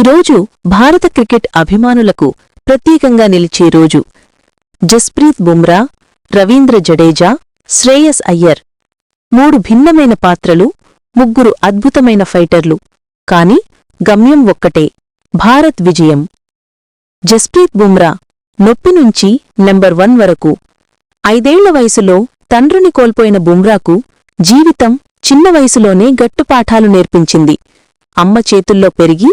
ఈరోజు భారత క్రికెట్ అభిమానులకు ప్రత్యేకంగా నిలిచే రోజు. జస్ప్రీత్ బుమ్రా రవీంద్ర జడేజా శ్రేయస్ అయ్యర్ మూడు భిన్నమైన పాత్రలు ముగ్గురు అద్భుతమైన ఫైటర్లు. కాని గమ్యం ఒక్కటే భారత్ విజయం. జస్ప్రీత్ బుమ్రా నొప్పి నుంచి నెంబర్ వన్ వరకు. ఐదేళ్ళ వయసులో తండ్రిని కోల్పోయిన బుమ్రాకు జీవితం చిన్న వయసులోనే గట్టుపాఠాలు నేర్పించింది. అమ్మ చేతుల్లో పెరిగి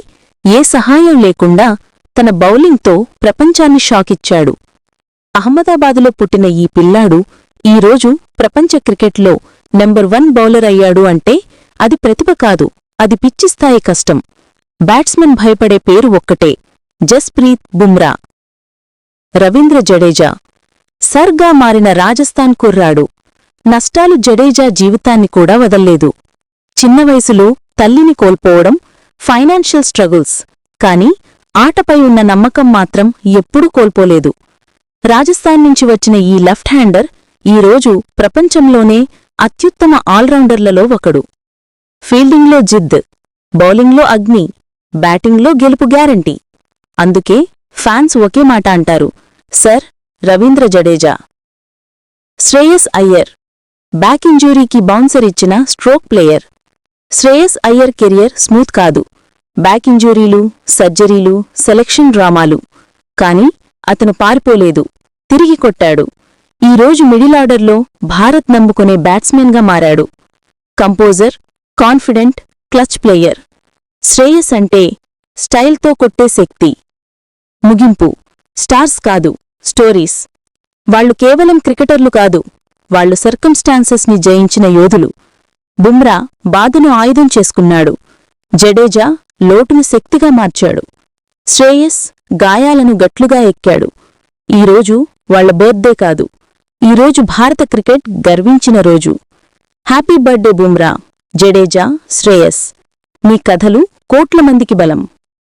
ఏ సహాయం లేకుండా తన బౌలింగ్తో ప్రపంచాన్ని షాకిచ్చాడు అహ్మదాబాదులో పుట్టిన ఈ పిల్లాడు ఈరోజు ప్రపంచ క్రికెట్లో నెంబర్ వన్ బౌలర్ అయ్యాడు అంటే అది ప్రతిభ కాదు అది పిచ్చిస్థాయి కష్టం. బ్యాట్స్మెన్ భయపడే పేరు ఒక్కటే జస్ప్రీత్ బుమ్రా. రవీంద్ర జడేజా. సర్గా మారిన రాజస్థాన్ కుర్రాడు. నష్టాలు జడేజా జీవితాన్ని కూడా వదల్లేదు. చిన్న వయసులో తల్లిని కోల్పోవడం ఫైనాన్షియల్ స్ట్రగుల్స్. కానీ ఆటపై ఉన్న నమ్మకం మాత్రం ఎప్పుడూ కోల్పోలేదు. రాజస్థాన్ నుంచి వచ్చిన ఈ లెఫ్ట్ హ్యాండర్ ఈరోజు ప్రపంచంలోనే అత్యుత్తమ ఆల్రౌండర్లలో ఒకడు. ఫీల్డింగ్లో జిద్ బౌలింగ్లో అగ్ని బ్యాటింగ్లో గెలుపు గ్యారంటీ. అందుకే ఫ్యాన్స్ ఒకే మాట అంటారు సర్ రవీంద్ర జడేజా. శ్రేయస్ అయ్యర్ బ్యాక్ ఇంజూరీకి బౌన్సర్ ఇచ్చిన stroke player. Shreyas Iyer career smooth కాదు. బ్యాక్ ఇంజూరీలు సర్జరీలు సెలక్షన్ డ్రామాలు. కాని అతను పారిపోలేదు తిరిగి కొట్టాడు. ఈరోజు మిడిల్ ఆర్డర్లో భారత్ నమ్ముకునే బ్యాట్స్మెన్గా మారాడు. Composer confident clutch player. Shreyas అంటే స్టైల్తో కొట్టే శక్తి. ముగింపు. స్టార్స్ కాదు స్టోరీస్. వాళ్ళు కేవలం క్రికెటర్లు కాదు వాళ్ళు సర్కంస్టాన్సెస్ని జయించిన యోధులు. బుమ్రా బాధను ఆయుధం చేసుకున్నాడు. జడేజా లోటును శక్తిగా మార్చాడు. శ్రేయస్ గాయాలను గట్లుగా ఎక్కాడు. ఈరోజు వాళ్ళ బర్త్డే కాదు. ఈరోజు భారత క్రికెట్ గర్వించిన రోజు. Happy birthday Bumrah Jadeja Shreyas. మీ కథలు కోట్ల మందికి బలం.